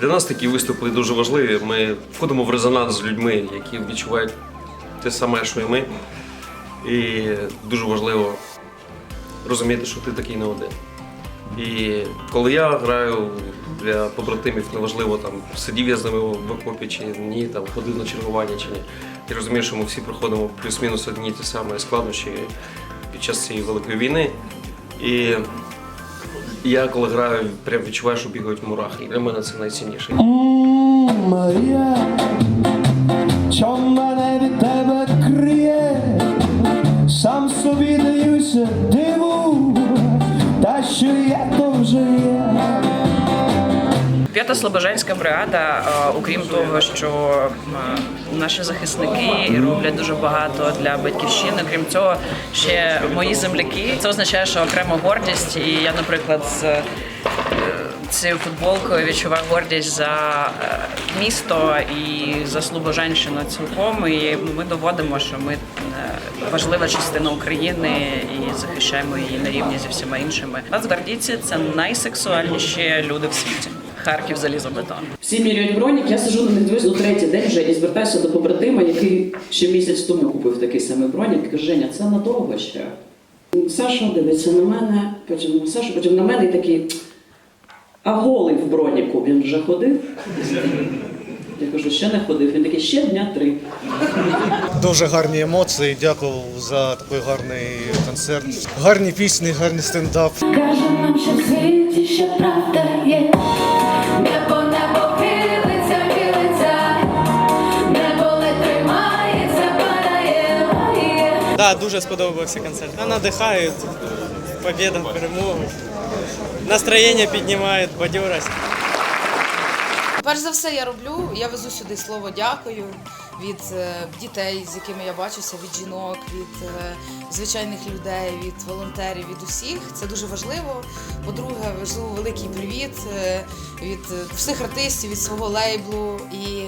Для нас такі виступи дуже важливі. Ми входимо в резонанс з людьми, які відчувають те саме, що і ми. І дуже важливо розуміти, що ти такий не один. І коли я граю для побратимів, неважливо там сидів я з ними в окопі чи ні, там ходив на чергування чи ні. Я розумію, що ми всі проходимо плюс-мінус одні ті самі складнощі під час цієї великої війни. І я коли граю, прям відчуваю, що бігають мурахи. Для мене це найцінніше. Марія, чом мене від тебе криє, сам собі даюся диву, та що я то вже є. П'ята Слобожанська бригада, е, окрім того, що е, наші захисники роблять дуже багато для батьківщини. Крім цього, ще мої земляки. Це означає, що окрема гордість. І я, наприклад, з е, цією футболкою відчуваю гордість за місто і за Слобожанщину цілком. І ми доводимо, що ми важлива частина України і захищаємо її на рівні зі всіма іншими. Нацгвардійці це найсексуальніші люди в світі. Харків залізобетон. Всі міряють бронік, я сижу на них ну третій день вже і звертаюся до побратима, який ще місяць тому купив такий самий бронік. Каже, Женя, це надовго ще. Саша дивиться на мене, потім Саша, потім на мене і такий. А голий в броніку він вже ходив. Я кажу, ще не ходив. Він такий, ще дня три. Дуже гарні емоції. Дякую за такий гарний концерт. Гарні пісні, гарний стендап. Каже нам, що в світі ще правда є, небо небо хилиться, хилиться, небо не тримається, падає, дуже сподобався концерт. Вона надихає, побіда, перемогу. Настроєння піднімає, бадьорость. Перш за все, я роблю. Я везу сюди слово дякую від е, дітей, з якими я бачуся, від жінок, від е, звичайних людей, від волонтерів, від усіх. Це дуже важливо. По-друге, везу великий привіт е, від всіх артистів, від свого лейблу. І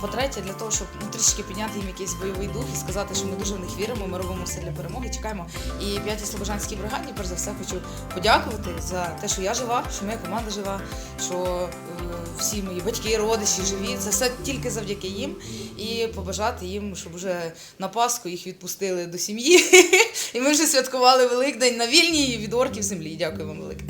по-третє, для того, щоб ну, трішки підняти їм якийсь бойовий дух і сказати, що ми дуже в них віримо, ми робимо все для перемоги, чекаємо. І п'ятій Слобожанській бригаді, перш за все, хочу подякувати за те, що я жива, що моя команда жива, що всі мої батьки, родичі живі. Це все тільки завдяки їм. І побажати їм, щоб вже на Пасху їх відпустили до сім'ї. І ми вже святкували Великдень на вільній від орків землі. Дякую вам велике.